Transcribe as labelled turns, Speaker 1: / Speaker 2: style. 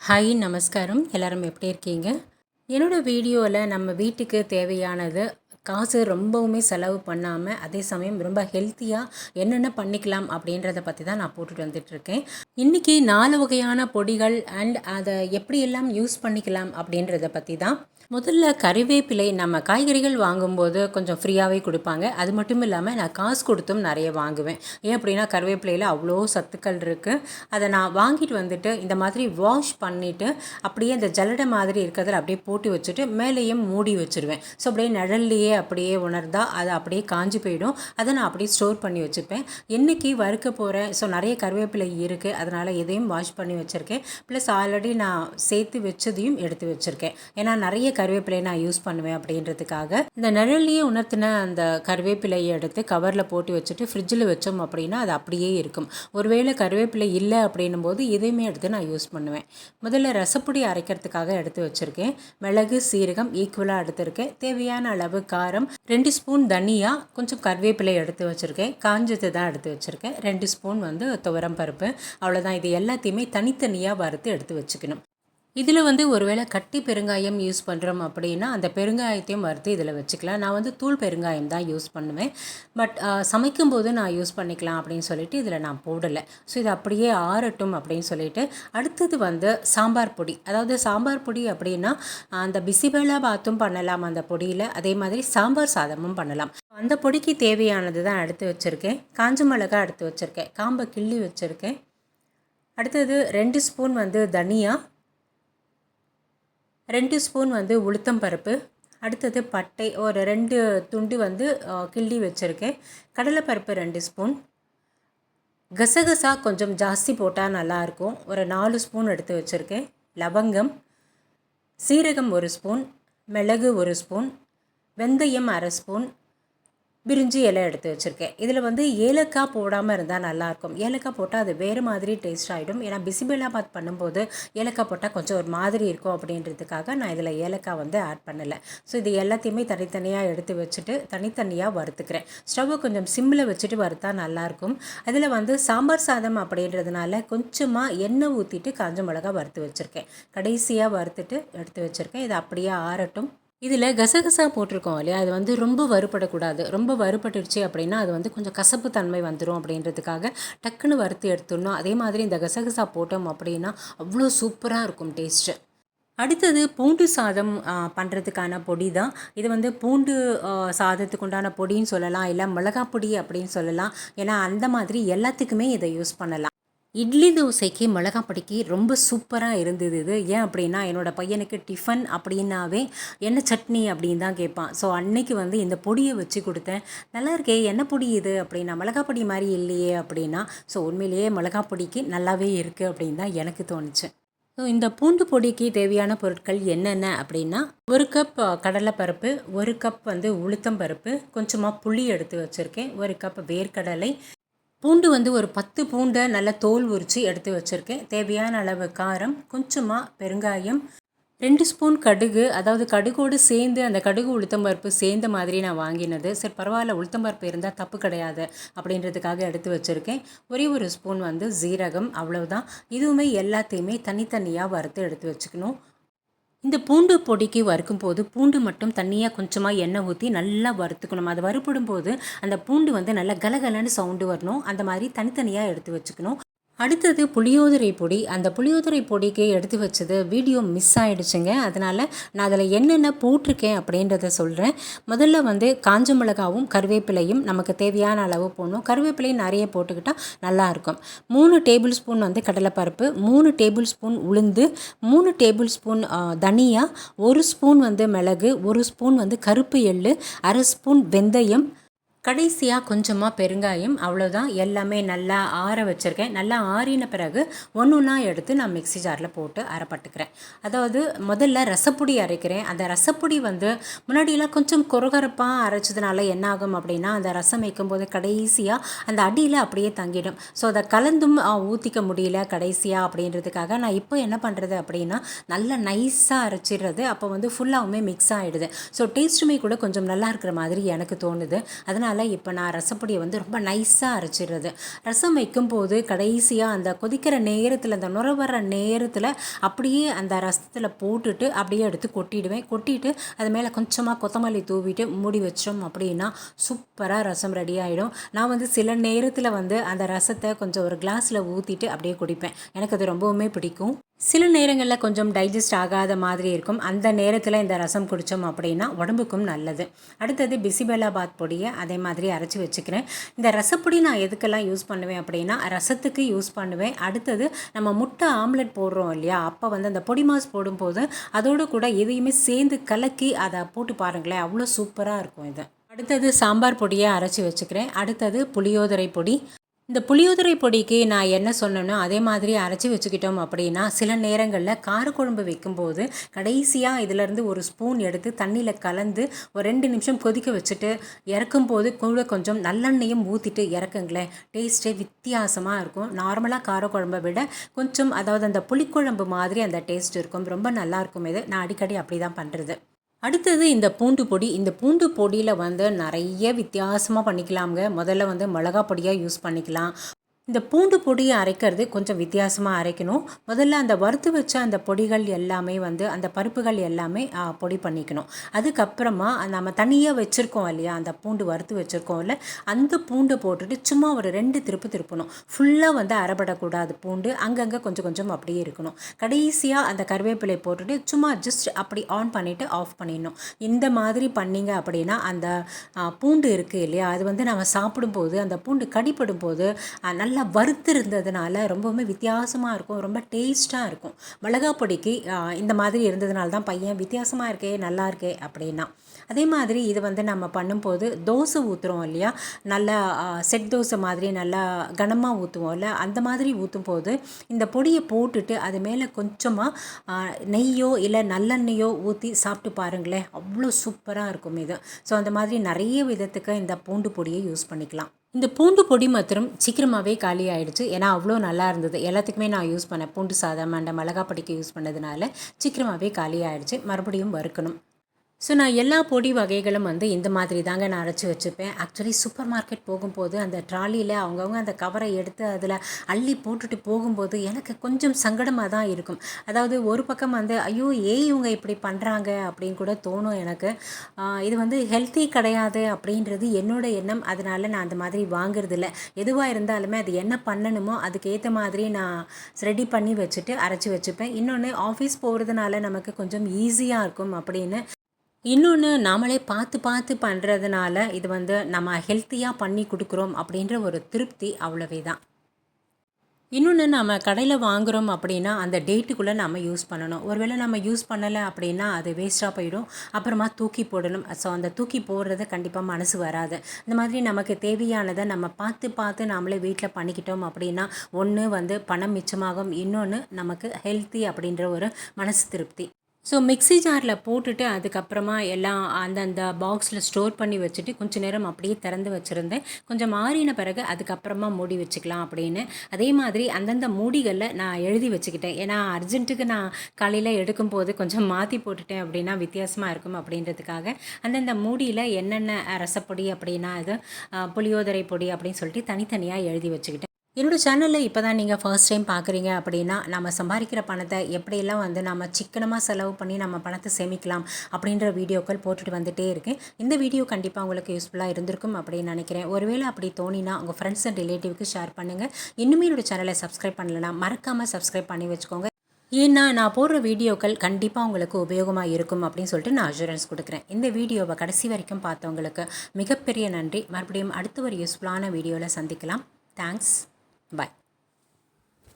Speaker 1: Hi நமஸ்காரம். எல்லாரும் எப்படி இருக்கீங்க? என்னோடய வீடியோவில் நம்ம வீட்டுக்கு தேவையானது காசு ரொம்பவுமே செலவு பண்ணாமல் அதே சமயம் ரொம்ப ஹெல்த்தியாக என்னென்ன பண்ணிக்கலாம் அப்படின்றத பற்றி தான் நான் போட்டுட்டு வந்துட்டுருக்கேன். இன்றைக்கி நாலு வகையான பொடிகள் அண்ட் அதை எப்படியெல்லாம் யூஸ் பண்ணிக்கலாம் அப்படின்றத பற்றி தான். முதல்ல கறிவேப்பிலை நம்ம காய்கறிகள் வாங்கும்போது கொஞ்சம் ஃப்ரீயாகவே கொடுப்பாங்க. அது மட்டும் இல்லாமல் நான் காசு கொடுத்தும் நிறைய வாங்குவேன். ஏன் அப்படின்னா கறிவேப்பிலையில் அவ்வளோ சத்துக்கள் இருக்குது அதை நான் வாங்கிட்டு வந்துட்டு இந்த மாதிரி வாஷ் பண்ணிவிட்டு அப்படியே அந்த ஜல்லடை மாதிரி இருக்கிறதுல அப்படியே போட்டு வச்சுட்டு மேலேயும் மூடி வச்சுருவேன். ஸோ அப்படியே நிழல்லையே அப்படியே உணர்ந்தா அது அப்படியே காஞ்சி போயிடும். அதை நான் அப்படியே ஸ்டோர் பண்ணி வச்சுப்பேன். என்றைக்கு வறுக்க போகிறேன் ஸோ நிறைய கருவேப்பிலை இருக்குது அதனால் எதையும் வாஷ் பண்ணி வச்சுருக்கேன். ப்ளஸ் ஆல்ரெடி நான் சேர்த்து வச்சதையும் எடுத்து வச்சுருக்கேன். ஏன்னா நிறைய கருவேப்பிலையை நான் யூஸ் பண்ணுவேன் அப்படின்றதுக்காக. இந்த நிழல்லையே உணர்த்தின அந்த கருவேப்பிலையை எடுத்து கவரில் போட்டு வச்சுட்டு ஃப்ரிட்ஜில் வச்சோம் அப்படின்னா அது அப்படியே இருக்கும். ஒருவேளை கருவேப்பிலை இல்லை அப்படின்னும் போது இதையுமே எடுத்து நான் யூஸ் பண்ணுவேன். முதல்ல ரசப்பொடி அரைக்கிறதுக்காக எடுத்து வச்சுருக்கேன். மிளகு சீரகம் ஈக்குவலாக எடுத்துருக்கேன். தேவையான அளவு காரம் ரெண்டு ஸ்பூன் தனியா கொஞ்சம் கருவேப்பிலை எடுத்து வச்சுருக்கேன். காஞ்சது தான் எடுத்து வச்சுருக்கேன். ரெண்டு ஸ்பூன் வந்து துவரம் பருப்பு. அவ்வளோதான் இது எல்லாத்தையுமே தனித்தனியாக வறுத்து எடுத்து வச்சுக்கணும். இதில் வந்து ஒருவேளை கட்டி பெருங்காயம் யூஸ் பண்ணுறோம் அப்படின்னா அந்த பெருங்காயத்தையும் வறுத்து இதில் வச்சுக்கலாம். நான் வந்து தூள் பெருங்காயம் தான் யூஸ் பண்ணுவேன். பட் சமைக்கும் போது நான் யூஸ் பண்ணிக்கலாம் அப்படின்னு சொல்லிட்டு இதில் நான் போடலை. ஸோ இது அப்படியே ஆறட்டும் அப்படின்னு சொல்லிட்டு அடுத்தது வந்து சாம்பார் பொடி. அதாவது சாம்பார் பொடி அப்படின்னா அந்த பிசிபேலா பாத்தும் பண்ணலாம் அந்த பொடியில். அதே மாதிரி சாம்பார் சாதமும் பண்ணலாம். அந்த பொடிக்கு தேவையானது தான் எடுத்து வச்சுருக்கேன். காஞ்ச மிளகா எடுத்து வச்சுருக்கேன். காம்பை கிள்ளி வச்சுருக்கேன். அடுத்தது ரெண்டு ஸ்பூன் வந்து தனியா ரெண்டு ஸ்பூன் வந்து உளுத்தம் பருப்பு அடுத்தது பட்டை ஒரு ரெண்டு துண்டு வந்து கிள்ளி வச்சுருக்கேன். கடலைப்பருப்பு ரெண்டு ஸ்பூன். கசகசா கொஞ்சம் ஜாஸ்தி போட்டால் நல்லாயிருக்கும். ஒரு நாலு ஸ்பூன் எடுத்து வச்சுருக்கேன். லவங்கம் சீரகம் ஒரு ஸ்பூன் மிளகு ஒரு ஸ்பூன் வெந்தயம் அரை ஸ்பூன் பிரிஞ்சி இலை எடுத்து வச்சுருக்கேன். இதில் வந்து ஏலக்காய் போடாமல் இருந்தால் நல்லாயிருக்கும். ஏலக்காய் போட்டால் அது வேறு மாதிரி டேஸ்ட் ஆகிடும் ஏன்னா பார்த்து பண்ணும்போது ஏலக்காய் போட்டால் கொஞ்சம் ஒரு மாதிரி இருக்கும் அப்படின்றதுக்காக நான் இதில் ஏலக்காய் வந்து ஆட் பண்ணலை. ஸோ இது எல்லாத்தையுமே தனித்தனியாக எடுத்து வச்சுட்டு தனித்தனியாக வறுத்துக்கிறேன். ஸ்டவ்வை கொஞ்சம் சிம்மில் வச்சுட்டு வறுத்தா நல்லாயிருக்கும். அதில் வந்து சாம்பார் சாதம் அப்படின்றதுனால கொஞ்சமாக எண்ணெய் ஊற்றிட்டு காஞ்ச மிளகா வறுத்து வச்சுருக்கேன். கடைசியாக வறுத்துட்டு எடுத்து வச்சுருக்கேன். இது அப்படியே ஆறட்டும். இதில் கசகசா போட்டிருக்கோம் இல்லையா? அது வந்து ரொம்ப வறுபடக்கூடாது ரொம்ப வறுபட்டுருச்சு அப்படின்னா அது வந்து கொஞ்சம் கசப்பு தன்மை வந்துடும் அப்படின்றதுக்காக டக்குன்னு வறுத்து எடுத்துடணும். அதே மாதிரி இந்த கசகசா போட்டோம் அப்படின்னா அவ்வளோ சூப்பராக இருக்கும் டேஸ்ட்டு. அடுத்தது பூண்டு சாதம் பண்ணுறதுக்கான பொடி தான். இது வந்து பூண்டு சாதத்துக்கு உண்டான பொடின்னு சொல்லலாம். இல்லை மிளகா பொடி அப்படின்னு சொல்லலாம். ஏன்னா அந்த மாதிரி எல்லாத்துக்குமே இதை யூஸ் பண்ணலாம். இட்லி தோசைக்கு மிளகா பொடிக்கு ரொம்ப சூப்பராக இருந்தது இது. ஏன் அப்படின்னா என்னோடய பையனுக்கு டிஃபன் அப்படின்னாவே என்ன சட்னி? அப்படின்னு தான் கேட்பான். ஸோ அன்னைக்கு வந்து இந்த பொடியை வச்சு கொடுத்தேன். நல்லா இருக்கே என்ன பொடி இது? அப்படின்னா மிளகா பொடி மாதிரி இல்லையே அப்படின்னா ஸோ உண்மையிலேயே மிளகா பொடிக்கு நல்லாவே இருக்குது அப்படின்னு தான் எனக்கு தோணுச்சு. ஸோ இந்த பூண்டு பொடிக்கு தேவையான பொருட்கள் என்னென்ன அப்படின்னா ஒரு கப் கடலைப்பருப்பு ஒரு கப் வந்து உளுத்தம் பருப்பு கொஞ்சமாக புளி எடுத்து வச்சுருக்கேன். ஒரு கப் வேர்க்கடலை பூண்டு வந்து ஒரு பத்து பூண்டை நல்லா தோல் உரித்து எடுத்து வச்சுருக்கேன். தேவையான அளவு காரம் கொஞ்சமாக பெருங்காயம் ரெண்டு ஸ்பூன் கடுகு. அதாவது கடுகோடு சேர்ந்து அந்த கடுகு உளுத்தம்பருப்பு சேர்ந்த மாதிரி நான் வாங்கினது. சரி பரவாயில்ல உளுத்தம்பருப்பு இருந்தால் தப்பு கிடையாது அப்படின்றதுக்காக எடுத்து வச்சுருக்கேன். ஒரே ஒரு ஸ்பூன் வந்து ஜீரகம் அவ்வளவுதான். இதுவுமே எல்லாத்தையுமே தனித்தனியாக வறுத்து எடுத்து வச்சுக்கணும். இந்த பூண்டு பொடிக்கு வறுக்கும் போது பூண்டு மட்டும் தண்ணியாக கொஞ்சமாக எண்ணெய் ஊற்றி நல்லா வறுத்துக்கணும். அது வறுப்படும் போது அந்த பூண்டு வந்து நல்லா கலகலன்னு சவுண்டு வரணும். அந்த மாதிரி தனித்தனியாக எடுத்து வச்சுக்கணும். அடுத்தது புளியோதரை பொடி. அந்த புளியோதரை பொடிக்கு எடுத்து வச்சது வீடியோ மிஸ் ஆகிடுச்சுங்க அதனால் நான் அதில் என்னென்ன போட்டிருக்கேன் அப்படின்றத சொல்கிறேன் முதல்ல வந்து காஞ்ச மிளகாவும் கருவேப்பிலையும் நமக்கு தேவையான அளவு போடணும். கருவேப்பிலையும் நிறைய போட்டுக்கிட்டால் நல்லாயிருக்கும் மூணு டேபிள் ஸ்பூன் வந்து கடலைப்பருப்பு மூணு டேபிள் ஸ்பூன் உளுந்து மூணு டேபிள் ஸ்பூன் தனியா ஒரு ஸ்பூன் வந்து மிளகு ஒரு ஸ்பூன் வந்து கருப்பு எள்ளு அரை ஸ்பூன் வெந்தயம் கடைசியாக கொஞ்சமாக பெருங்காயம் அவ்வளோதான் எல்லாமே நல்லா ஆற வச்சுருக்கேன். நல்லா ஆறின பிறகு ஒன்று ஒன்றா எடுத்து நான் மிக்சி ஜாரில் போட்டு அரைப்பட்டுக்கிறேன். அதாவது முதல்ல ரசப்பொடி அரைக்கிறேன். அந்த ரசப்பொடி வந்து முன்னாடியெல்லாம் கொஞ்சம் குறகரப்பாக அரைச்சதுனால என்ன ஆகும் அப்படின்னா அந்த ரசம் வைக்கும்போது கடைசியாக அந்த அடியில் அப்படியே தங்கிடும். ஸோ அதை கலந்தும் ஊற்றிக்க முடியல கடைசியாக அப்படின்றதுக்காக நான் இப்போ என்ன பண்ணுறது அப்படின்னா நல்லா நைஸாக அரைச்சிடுறது. அப்போ வந்து ஃபுல்லாகவுமே மிக்ஸ் ஆகிடுது ஸோ டேஸ்ட்டுமே கூட கொஞ்சம் நல்லா இருக்கிற மாதிரி எனக்கு தோணுது. அதனால் அதனால் இப்போ நான் ரசப்பொடியை வந்து ரொம்ப நைஸாக அரைச்சிடுறது. ரசம் வைக்கும்போது கடைசியாக அந்த கொதிக்கிற நேரத்தில் அந்த நுர வர நேரத்தில் அப்படியே அந்த ரசத்தில் போட்டுட்டு அப்படியே எடுத்து கொட்டிடுவேன். கொட்டிட்டு அது மேலே கொஞ்சமாக கொத்தமல்லி தூவிட்டு மூடி வச்சோம் அப்படின்னா சூப்பராக ரசம் ரெடி ஆகிடும் நான் வந்து சில நேரத்தில் வந்து அந்த ரசத்தை கொஞ்சம் ஒரு கிளாஸில் ஊற்றிட்டு அப்படியே குடிப்பேன். எனக்கு அது ரொம்பவுமே பிடிக்கும். சில நேரங்களில் கொஞ்சம் டைஜஸ்ட் ஆகாத மாதிரி இருக்கும். அந்த நேரத்தில் இந்த ரசம் குடித்தோம் அப்படின்னா உடம்புக்கும் நல்லது. அடுத்தது பிசிபெல்லாபாத் பொடியை அதே மாதிரி அரைச்சி வச்சுக்கிறேன். இந்த ரசப்பொடி நான் எதுக்கெல்லாம் யூஸ் பண்ணுவேன் அப்படின்னா ரசத்துக்கு யூஸ் பண்ணுவேன். அடுத்தது நம்ம முட்டை ஆம்லெட் போடுறோம் இல்லையா? அப்போ வந்து அந்த பொடி மாஸ் போடும்போது அதோடு கூட எதையுமே சேர்ந்து கலக்கி அதை போட்டு பாருங்களேன். அவ்வளோ சூப்பராக இருக்கும் இது. அடுத்தது சாம்பார் பொடியை அரைச்சி வச்சுக்கிறேன். அடுத்தது புளியோதரை பொடி. இந்த புளியோதரை பொடிக்கு நான் என்ன சொன்னேனோ அதே மாதிரி அரைச்சி வச்சுக்கிட்டோம் அப்படின்னா சில நேரங்களில் காரக்குழம்பு வைக்கும்போது கடைசியாக இதிலேருந்து ஒரு ஸ்பூன் எடுத்து தண்ணியில் கலந்து ஒரு ரெண்டு நிமிஷம் கொதிக்க வச்சுட்டு இறக்கும்போது கூட கொஞ்சம் நல்லெண்ணெயும் ஊற்றிட்டு இறக்குங்களேன். டேஸ்ட்டே வித்தியாசமாக இருக்கும். நார்மலாக காரக்குழம்பை விட கொஞ்சம் அதாவது அந்த புளிக்குழம்பு மாதிரி அந்த டேஸ்ட் இருக்கும். ரொம்ப நல்லாயிருக்கும் இது. நான் அடிக்கடி அப்படி தான் பண்ணுறது அடுத்தது இந்த பூண்டு பொடி. இந்த பூண்டு பொடியில் வந்து நிறைய வித்தியாசமாக பண்ணிக்கலாம்ங்க. முதல்ல வந்து மிளகா பொடியாக யூஸ் பண்ணிக்கலாம். இந்த பூண்டு பொடியை அரைக்கிறது கொஞ்சம் வித்தியாசமாக அரைக்கணும். முதல்ல அந்த வறுத்து வச்ச அந்த பொடிகள் எல்லாமே வந்து அந்த பருப்புகள் எல்லாமே பொடி பண்ணிக்கணும். அதுக்கப்புறமா நம்ம தனியாக வச்சுருக்கோம் இல்லையா அந்த பூண்டு வறுத்து வச்சுருக்கோம்ல அந்த பூண்டை போட்டுட்டு சும்மா ஒரு ரெண்டு திருப்பு திருப்பணும். ஃபுல்லாக வந்து அரைபடக்கூடாது பூண்டு அங்கங்கே கொஞ்சம் கொஞ்சம் அப்படியே இருக்கணும். கடைசியாக அந்த கருவேப்பிலை போட்டுட்டு சும்மா ஜஸ்ட் அப்படி ஆன் பண்ணிவிட்டு ஆஃப் பண்ணிடணும். இந்த மாதிரி பண்ணிங்க அப்படின்னா அந்த பூண்டு இருக்குது இல்லையா அது வந்து நம்ம சாப்பிடும்போது அந்த பூண்டு கடிப்படும் போது நல்ல நல்லா வறுத்து இருந்ததுனால ரொம்பவுமே வித்தியாசமாக இருக்கும். ரொம்ப டேஸ்ட்டாக இருக்கும். மிளகா பொடிக்கு இந்த மாதிரி இருந்ததுனால தான் பையன் வித்தியாசமாக இருக்கே நல்லா இருக்கே அப்படின்னா. அதே மாதிரி இது வந்து நம்ம பண்ணும்போது தோசை ஊற்றுறோம் இல்லையா? நல்லா செட் தோசை மாதிரி நல்லா கனமாக ஊற்றுவோம்ல அந்த மாதிரி ஊற்றும் போது இந்த பொடியை போட்டுட்டு அது மேலே கொஞ்சமாக நெய்யோ இல்லை நல்லெண்ணெயோ ஊற்றி சாப்பிட்டு பாருங்களேன். அவ்வளோ சூப்பராக இருக்கும் இது. ஸோ அந்த மாதிரி நிறைய விதத்துக்கு இந்த பூண்டு பொடியை யூஸ் பண்ணிக்கலாம். இந்த பூண்டு பொடி மாத்திரம் சீக்கிரமாகவே காலி ஆகிடுச்சு ஏன்னா அவ்வளோ நல்லா இருந்தது. எல்லாத்துக்குமே நான் யூஸ் பண்ணேன். பூண்டு சாதம் அந்த மிளகா பொடிக்கு யூஸ் பண்ணதுனால சீக்கிரமாகவே காலி ஆகிடுச்சு மறுபடியும் வறுக்கணும். ஸோ நான் எல்லா பொடி வகைகளும் வந்து இந்த மாதிரி தாங்க நான் அரைச்சி வச்சுப்பேன். ஆக்சுவலி சூப்பர் மார்க்கெட் போகும்போது அந்த ட்ராலியில் அவங்கவுங்க அந்த கவரை எடுத்து அதில் அள்ளி போட்டுட்டு போகும்போது எனக்கு கொஞ்சம் சங்கடமாக தான் இருக்கும். அதாவது ஒரு பக்கம் வந்து ஐயோ ஏன் இவங்க இப்படி பண்ணுறாங்க அப்படின்னு கூட தோணும் எனக்கு. இது வந்து ஹெல்த்தி கிடையாது அப்படின்றது என்னோட எண்ணம். அதனால் நான் அந்த மாதிரி வாங்குறதில்ல. எதுவாக இருந்தாலுமே அது என்ன பண்ணணுமோ அதுக்கேற்ற மாதிரி நான் ரெடி பண்ணி வச்சுட்டு அரைச்சி வச்சுப்பேன். இன்னொன்று ஆஃபீஸ் போகிறதுனால நமக்கு கொஞ்சம் ஈஸியாக இருக்கும் அப்படின்னு இன்னொன்று நாமளே பார்த்து பார்த்து பண்ணுறதுனால இது வந்து நம்ம ஹெல்த்தியாக பண்ணி கொடுக்குறோம் அப்படின்ற ஒரு திருப்தி அவ்வளவே தான். இன்னொன்று நம்ம கடையில் வாங்குகிறோம் அப்படின்னா அந்த டேட்டுக்குள்ளே நம்ம யூஸ் பண்ணணும். ஒருவேளை நம்ம யூஸ் பண்ணலை அப்படின்னா அது வேஸ்ட்டாக போயிடும். அப்புறமா தூக்கி போடணும். ஸோ அந்த தூக்கி போடுறது கண்டிப்பாக மனசு வராது. இந்த மாதிரி நமக்கு தேவையானதை நம்ம பார்த்து பார்த்து நாமளே வீட்டில் பண்ணிக்கிட்டோம் அப்படின்னா ஒன்று வந்து பணம் மிச்சமாகும். இன்னொன்று நமக்கு ஹெல்த்தி அப்படின்ற ஒரு மனசு திருப்தி. ஸோ மிக்ஸி ஜாரில் போட்டுட்டு அதுக்கப்புறமா எல்லாம் அந்தந்த பாக்ஸில் ஸ்டோர் பண்ணி வச்சுட்டு கொஞ்சம் நேரம் அப்படியே திறந்து வச்சுருந்தேன். கொஞ்சம் மாறின பிறகு அதுக்கப்புறமா மூடி வச்சுக்கலாம் அப்படின்னு. அதே மாதிரி அந்தந்த மூடிகளில் நான் எழுதி வச்சுக்கிட்டேன். ஏன்னா அர்ஜென்ட்டுக்கு நான் காலையில் எடுக்கும்போது கொஞ்சம் மாற்றி போட்டுட்டேன் அப்படின்னா வித்தியாசமாக இருக்கும் அப்படின்றதுக்காக. அந்தந்த மூடியில் என்னென்ன ரசப்பொடி அப்படின்னா இது புளியோதரை பொடி அப்படின்னு சொல்லிட்டு தனித்தனியாக எழுதி வச்சுக்கிட்டேன். என்னோடய சேனலில் இப்போ தான் நீங்கள் ஃபர்ஸ்ட் டைம் பார்க்குறீங்க அப்படின்னா நம்ம சம்பாதிக்கிற பணத்தை எப்படியெல்லாம் வந்து நம்ம சிக்கனமாக செலவு பண்ணி நம்ம பணத்தை சேமிக்கலாம் அப்படின்ற வீடியோக்கள் போட்டுட்டு வந்துகிட்டே இருக்கேன். இந்த வீடியோ கண்டிப்பாக உங்களுக்கு யூஸ்ஃபுல்லாக இருந்திருக்கும் அப்படின்னு நினைக்கிறேன். ஒருவேளை அப்படி தோணினா உங்கள் ஃப்ரெண்ட்ஸ் அண்ட் ரிலேட்டிவ்க்கு ஷேர் பண்ணுங்கள் இன்னுமே என்னோடய சேனலை சப்ஸ்கிரைப் பண்ணலைன்னா மறக்காமல் சப்ஸ்கிரைப் பண்ணி வச்சுக்கோங்க. ஏன்னா நான் போடுற வீடியோக்கள் கண்டிப்பாக உங்களுக்கு உபயோகமாக இருக்கும் அப்படின்னு சொல்லிட்டு நான் அஷூரன்ஸ் கொடுக்குறேன். இந்த வீடியோவை கடைசி வரைக்கும் பார்த்தவங்களுக்கு மிகப்பெரிய நன்றி. மறுபடியும் அடுத்த ஒரு யூஸ்ஃபுல்லான வீடியோவில் சந்திக்கலாம். Thanks Bye.